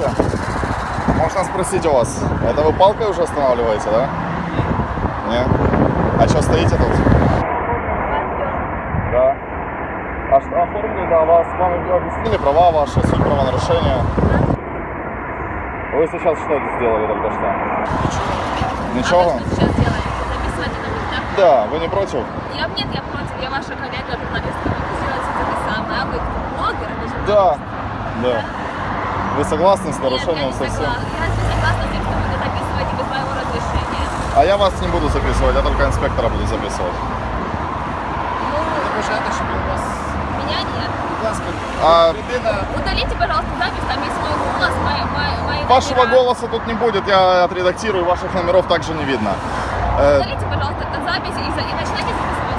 Здравствуйте. Можно спросить у вас, это вы палкой уже останавливаете, да? Нет? А что стоите тут? Да. А что оформили, да, вас, вам объяснили права ваши, суть правонарушения. Вы сейчас что сделали только что? Ничего? А вы что сейчас делаете? Записываете на диктофон? Да, вы не против? Я, нет, я против. Я ваша коллега, журналистка. Вы сделаете то же самое. А вы блогер? Да. Да. Вы согласны с Нет, я нарушением не совсем? согласна. Я не согласна с тем, что вы это записываете без моего разрешения. А я вас не буду записывать, я только инспектора буду записывать. Ну, Бажаєте, щоб у вас, меня нет. будь ласка, А людина Удалите, пожалуйста, запись, там есть мой голос, мои, мои, мои вашего номера. голоса тут не будет, я отредактирую, ваших номеров также не видно. Э, Удалите, пожалуйста, эту запись и, за- и начинайте записывать.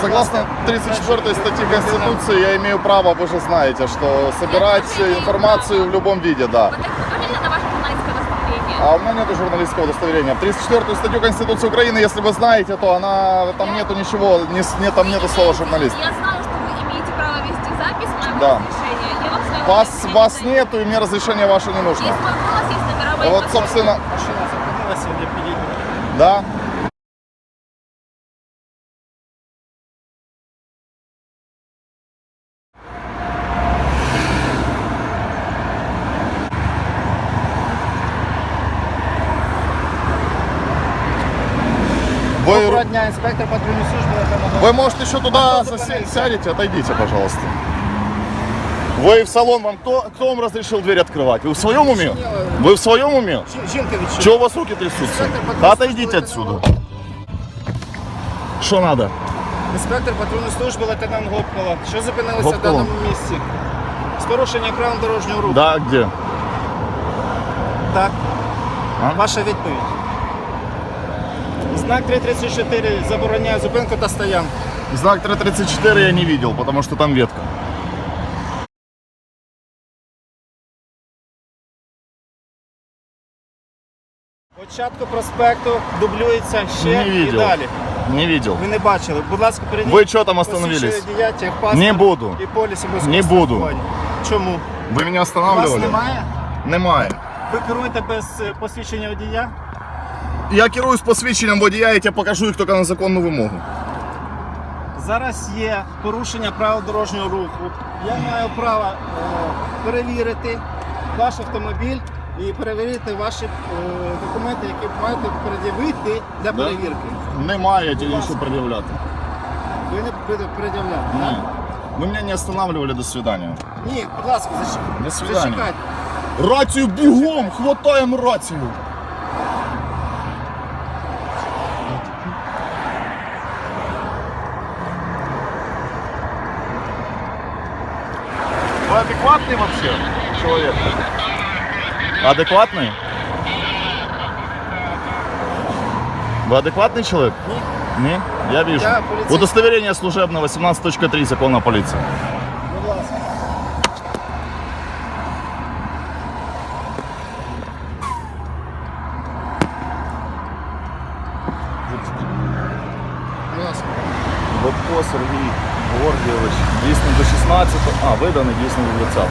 Согласно 34 статьи Конституции, я имею право, вы же знаете, что собирать информацию в любом виде, да. Вот это покажите на ваше журналистское удостоверение. А у меня нет журналистского удостоверения. В 34 статью Конституции Украины, если вы знаете, то она там нету ничего, не, не, там нету слова журналист. Я знаю, что вы имеете право вести запись моего Да. разрешения. Я вам Вас, вас нету, и мне разрешение ваше не нужно. Есть мой голос, есть номера моих Вот, собственно, машина зупинилася, я да. еще туда Авто засе- зупинился. сядете, отойдите, пожалуйста. Вы в салон, вам кто, кто вам разрешил дверь открывать? Вы в своем уме? Вы в своем уме? Жін- Жінка відчула. Чего у вас руки трясутся? Инспектор патрульной Да службы отойдите лейтенант отсюда. Что надо? Інспектор патрульної служби лейтенант Гопкола. Що зупинилися в Гопкола. даному місці? З порушенням правил дорожнього руху. Да, где? Так. А? Ваша відповідь. Знак 334 забороняє зупинку та стоянку. Знак 334 я не видел, потому что там ветка. Початку проспекту дублюється ще Не і видел. далі. Не видел. Ви не бачили. Будь ласка, перейдіть. Ви чого там остановились? Не буду. І поліс обов'язкового Не буду. Чому? Вы меня У вас останавливали? немає? Немає. Ви керуєте без е, посвідчення водія? Я керуюсь посвідченням водія, я тебе покажу їх тільки на законну вимогу. Зараз є порушення правил дорожнього руху. Я маю право е, перевірити ваш автомобіль і перевірити ваші е, документи, які маєте пред'явити для Да? перевірки. Немає, я тебе пред'являти. Ви не будете пред'являти. Ні. Ви мене не останавливали до свидания. Ні, будь ласка, зач- До свидання. зачекайте. Рацію бігом! Хватаємо рацію! Вы адекватный вообще человек? Адекватный? Вы адекватный человек? Не? Я вижу. Я полицейский. Удостоверение служебное 18.3 закона о полиции. До 20.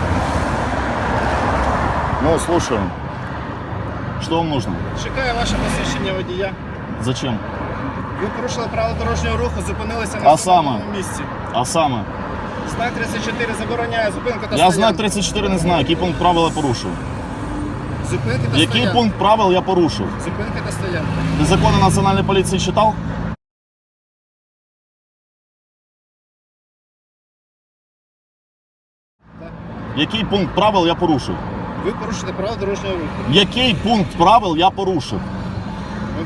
Ну, слушаем. Что вам нужно? Чекаю ваше посвідчення водія. Зачем? Ви порушили правила дорожнього руху, зупинилися на А саме? місці. А саме? Знак 34 забороняє зупинку та Я стоянку. знак 34 не знаю, який пункт правил я порушив. Зупинки та Який стоянку. пункт правил я порушив? Зупинки та стоянку. Ти закони національної поліції читав? Який пункт правил я порушив? Ви порушите правила дорожнього руху. Який пункт правил я порушив?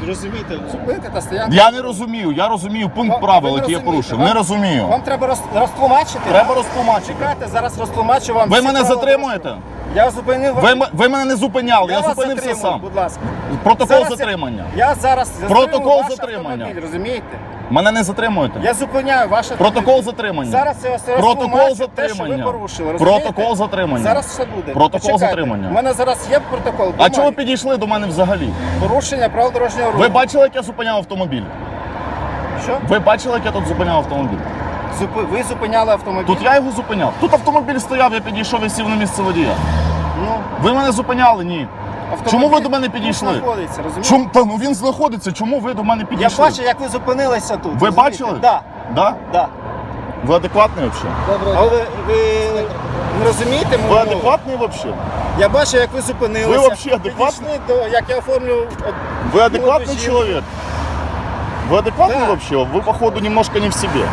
Ви розумієте, зупинка та стоянка. Я не розумію, я розумію пункт Вам- правил, ви який я розумієте. порушив. Вам- Не розумію. Вам треба роз, розтлумачити? Треба розтлумачити. Чекайте, зараз розтлумачу вам. Ви всі мене правила затримуєте? дорожнього. Я зупинив. Ви, м- ви мене не зупиняли, я, вас зупинився затримую, сам. Будь ласка. Протокол Зараз я- затримання. Я зараз Протокол ваш затримання. автомобіль, розумієте? Мене не затримуєте. Я зупиняю ваш Протокол затримання. Зараз я вас Протокол розтлумачу те, що затримання. ви порушили. розумієте? Протокол затримання. Зараз все буде. Протокол Почекайте. затримання. У мене зараз є протокол. А чого ви підійшли до мене взагалі? Порушення правил дорожнього руху. Ви бачили, як я зупиняв автомобіль? Що? Ви бачили, як я тут зупиняв автомобіль? Зупи... Ви зупиняли автомобіль. Тут я його зупиняв. Тут автомобіль стояв, я підійшов і сів на місце водія. Ну, Ви мене зупиняли? Ні. автомобіль Чому ви до мене тут підійшли? знаходиться, розумієте? Чому? Та ну він знаходиться, чому ви до мене Я підійшли? бачу, як ви зупинилися тут. Ви розумієте? бачили? Да, Да? да. Ви адекватний взагалі? А ви, ви не розумієте мою Ви мову? адекватний взагалі? Я бачу, як ви зупинилися. Ви вообще адекватні? Підійшли до, як я оформлю... от, Вы адекватный молоду человек? Вы адекватный Да. вообще? Вы, походу, немножко не в себе.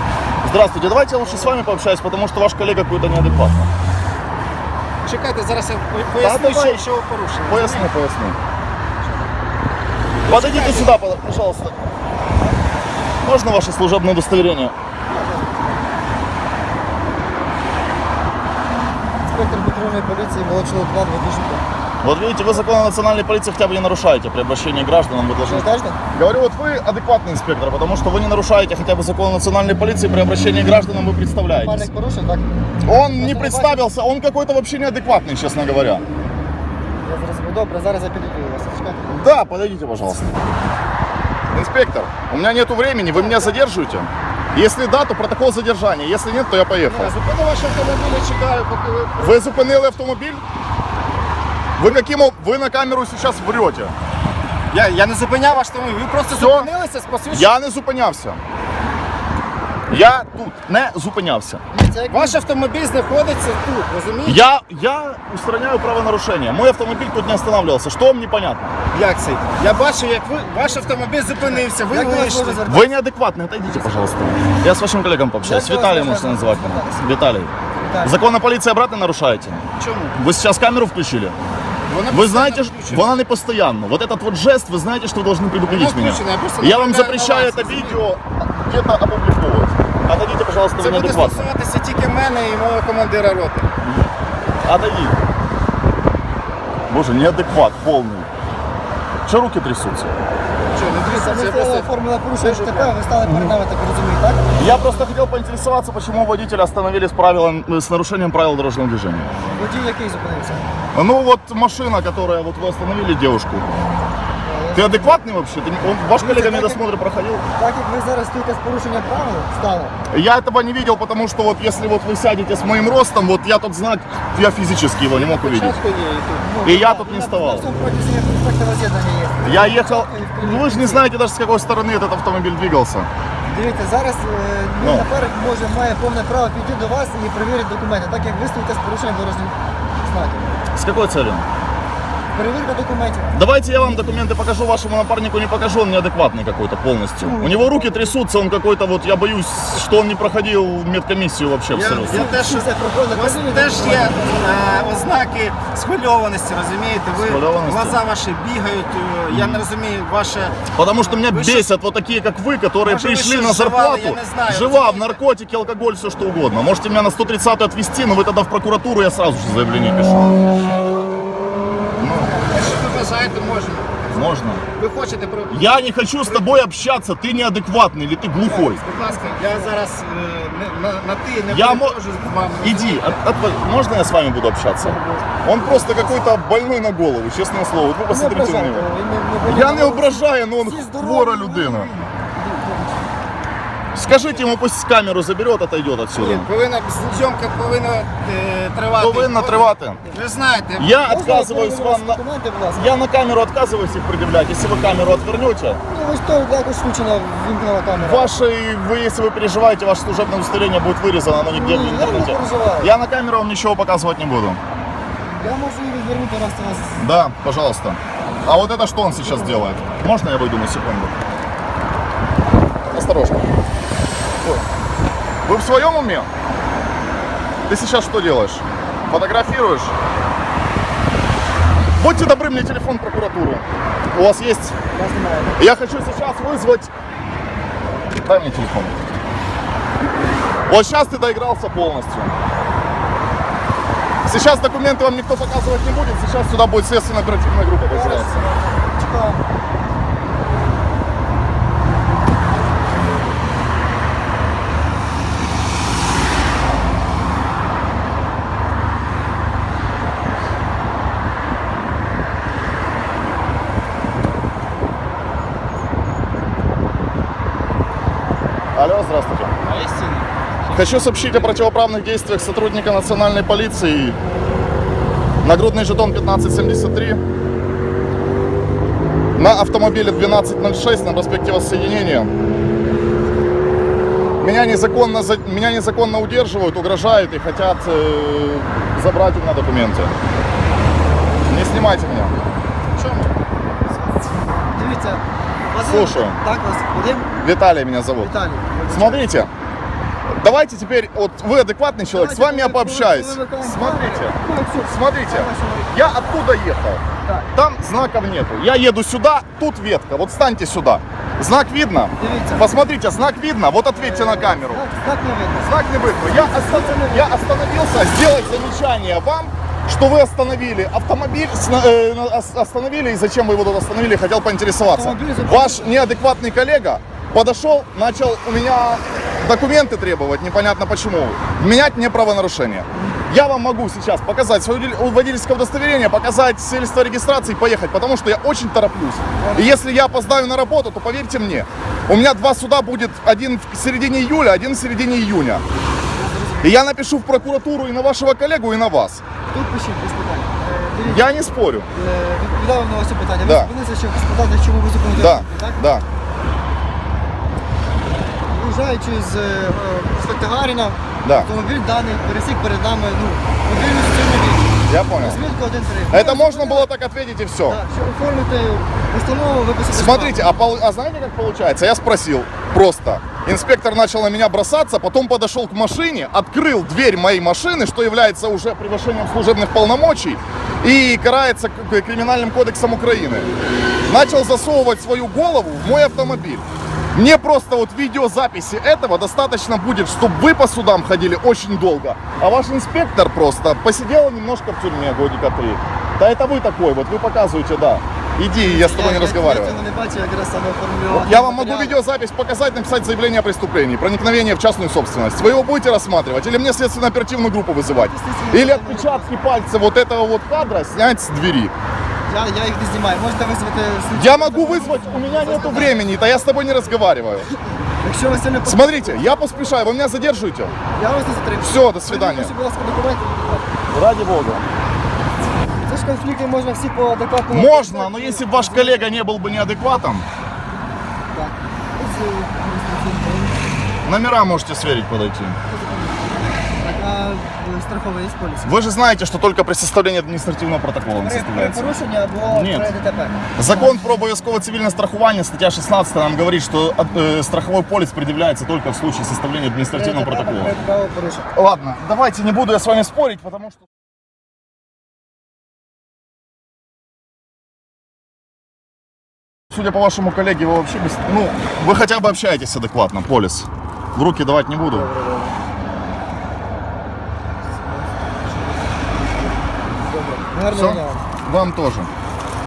Здравствуйте, давайте я лучше с вами пообщаюсь, потому что ваш коллега какой-то неадекватный. Чекайте, зараз я по- поясню, давай. що, що ви порушили. Поясни, поясни. Подойдите сюда, под- пожалуйста. Можно ваше служебное удостоверение? Инспектор патрульной полиции Молочного 2 2005. Вот видите, вы закон о национальной полиции хотя бы не нарушаете при обращении к гражданам. Вы должны... Граждан? Говорю, вот вы адекватный инспектор, потому что вы не нарушаете хотя бы закон о национальной полиции при обращении к гражданам, вы представляетесь. Пальник порушен, так? Он не представился, он какой-то вообще неадекватный, честно говоря. Я зараз буду, добре, зараз я підійду до вас. Чекайте. Да, подойдите, пожалуйста. Инспектор, у меня нету времени, вы меня задерживаете? Если да, то протокол задержания. Если нет, то я поехал. Я зупинив ваш автомобіль і чекаю, поки ви... Вы зупинили автомобиль? Вы каким об- Вы на камеру сейчас врете. Я, я не зупиняв ваш автомобіль, ви просто Всьо. зупинилися з посвідченням. Я не зупинявся. Я тут не зупинявся. Дивіться, як Ваш автомобіль знаходиться тут, розумієте? Я, я устраняю правонарушение. Мой автомобиль тут не останавливался. Что вам непонятно? Як це? Я бачу, як ви, ваш автомобіль зупинився, ви Як до вас вийшли. можна звертатися? Вы неадекватны, отойдите, пожалуйста. Я с вашим коллегом пообщаюсь. Як до вас Виталий можна можете называть меня. звертатися? Виталий. Віталій. Закон о полиции обратно нарушаете? Чому? Вы сейчас камеру включили? Вы знаете, ш- вона не постоянно. Вот этот вот жест, вы знаете, что вы должны предупредить меня. я вам запрещаю это видео где-то опубликовывать. Отойдите, пожалуйста, Це вы буде неадекватно. стосуватися тільки мене і мого командира роти. Отойди. Боже, неадекват полный. Че руки трясутся? Що, не дивіться, Ми це стояли, просто... оформили порушення ТП, ви стали перед нами, так розумію, так? Я просто хотел поинтересоваться, почему водителя остановили с, правилом, с нарушением правил дорожного движения. Водій який зупинився? Ну вот машина, которая вот вы остановили девушку. Ты адекватный вообще? Ты не- он- ваш коллега медосмотр проходил? Так як ви зараз стоїте з порушенням правил, стали. Я этого не видел, потому что вот если вот вы сядете с моим ростом, вот я тот знак, я физически его не мог увидеть. Часто є і тут. Ну, И я на- тут не на- вставал. На всьому протязі інспектора з'єднання є. Я ехал, ну вы же не знаете даже с какой стороны этот автомобиль двигался. Дивіться, зараз е, Ну. мій напарник може має повне право піти до вас і перевірити документи, так як ви стоїте з порушенням дорожніх знаків. С какой целью? Перевірка документів. Давайте я вам документы покажу, вашему напарнику не покажу, он неадекватный какой-то полностью. У него руки трясутся, он какой-то вот, я боюсь, что он не проходил медкомиссию вообще Я, абсолютно. я теж, Всі це проходили, у вас перевірте теж є документи. е, ознаки схвильованості, розумієте? Ви, Схвильованості? глаза ваші бігають, е, я не розумію, ваше... Потому что меня Вы что- бесят вот такие, как вы, которые Может, вы пришли что, на сживали, зарплату, я не знаю, жива, в вот наркотики, алкоголь, все что угодно. Можете меня на 130 отвезти, но вы тогда в прокуратуру, я сразу же заявление пишу. Якщо ви бажаєте, можна. Можно. Ви хочете про... Я не хочу с тобой общаться, ты неадекватный или ты глухой. Будь ласка, я зараз е, не, на, на ти не Я можу з вами. Иди, от- от- можно я с вами буду общаться? Он просто какой-то больной на голову, честное слово. Вот Вы посмотрите на него. Я не ображаю, но он Всі здорові, хвора ви- людина. ви- Скажите ему, пусть камеру заберет, отойдет отсюда. Ні, повинна, зйомка повинна е, тривати. Повинна тривати. Ви знаєте, Я Можна отказываюсь перевірити вам на... Документи, будь ласка. Я на камеру отказываюсь их предъявлять. Если вы камеру отвернете, Ну, ви ж то якось включена, вімкнена камера. ваше, вы, если вы переживаете, ваше служебное удостоверение будет вырезано, оно нигде в Ні, я не интернете. переживаю. Я на камеру вам ничего показывать не буду. Я можу її відвернути раз це вас. Да, пожалуйста. А вот это что он сейчас делает? Можно я выйду на секунду? Осторожно. Ой. Вы в своем уме? Ты сейчас что делаешь? Фотографируешь? Будьте добры, мне телефон в прокуратуру. У вас есть? Я знімаю. Я хочу сейчас вызвать... Дай мне телефон. Вот сейчас ты доигрался полностью. Сейчас документы вам никто показывать не будет. Сейчас сюда будет следственно-оперативная группа Зараз выселяться. чекаю. Алло, здравствуйте. Хочу сообщить о противоправных действиях сотрудника национальной полиции Нагрудный жетон 1573. На автомобиле 1206 на проспекте Воссоединения. Меня незаконно, за- меня незаконно удерживают, угрожают и хотят э, забрать у меня документы. Не снимайте меня. Чому? Дивіться, Вадим, Слушаю. Так, вас Вадим Виталий меня зовут. Віталій. Смотрите, давайте теперь, вот вы адекватный человек, с вами я пообщаюсь. Смотрите. Смотрите, я оттуда ехал. Там знаков нету. Я еду сюда, тут ветка. Вот станьте сюда. Знак видно? Дивіться. Посмотрите, знак видно. Вот ответьте на камеру. Так, так не видно. Знак не видно. Я, оста- я остановился сделать замечание вам, что вы остановили автомобиль, сна- э, на- ос- остановили, и зачем вы его тут остановили, хотел поинтересоваться. Автомобиль. Ваш неадекватный коллега подошел, начал у меня документы требовать, непонятно почему, менять мне правонарушение. Я вам могу сейчас показать свое водитель- водительское удостоверение, показать свидетельство о регистрации и поехать, потому что я очень тороплюсь. И если я опоздаю на работу, то поверьте мне, у меня два суда будет, один в середине июля, один в середине июня. И я напишу в прокуратуру и на вашего коллегу, и на вас. Тут пишіть, без питань. Е, Дивіться, Я не спорю. е, відповідав на ваше питання. Ви Да. зупинилися, щоб спитати, чому ви зупинили Да, автомобіль, так? да. Виїжджаючи з е, проспекту Гаріна, Да. автомобіль даний пересік перед нами, ну, мобільну суцільну річ. Я понял. Розмітку 1-3. Это можно было так ответить и все. Так, щоб оформити постанову, виписати Смотрите, штраф. а, пол- а знаете, как получается? Я спросил просто. Инспектор начал на меня бросаться, потом подошел к машине, открыл дверь моей машины, что является уже превышением служебных полномочий и карается к- криминальным кодексом Украины. Начал засовывать свою голову в мой автомобиль. Мне просто вот видеозаписи этого достаточно будет, чтобы вы по судам ходили очень долго. А ваш инспектор просто посидел немножко в тюрьме годика три. Да это вы такой, вот вы показываете, да. Иди, я с тобой не разговариваю. Я вам могу видеозапись показать, написать заявление о преступлении, проникновение в частную собственность. Вы его будете рассматривать или мне следственно-оперативную группу вызывать? Или отпечатки пальцев вот этого вот кадра снять с двери? Я, я їх не знімаю. Можете визвати слідчу. Я могу вызвать, у меня нету времени, да я с тобой не разговариваю. Якщо ви сильно Смотрите, я поспешаю, вы меня задерживаете? Я вас не затримую. Все, до свидания. Будь ласка, документи. Ради бога. Це ж конфлікти можна всі по адекватному. Можно, но если бы ваш коллега не был бы неадекватом, Так. Ось, е, адміністративний. номера можете сверить подойти. Так, а е, страховий є поліс. Вы же знаете, что только при составлении административного протокола он При, при составляется. порушенні або Ні. при ДТП. Закон про обов'язкове цивільне страхування, стаття 16 нам говорит, что э, страховой полис предъявляется только в случае составления административного При ДТП, протокола. при правопорушенні. Ладно, давайте не буду я с вами спорить, потому что... Судя по вашему коллеге, вы вообще без... Ну, вы хотя бы общаетесь адекватно, полис. В руки давать не буду. Гарного Все? дня вам. Вам тоже.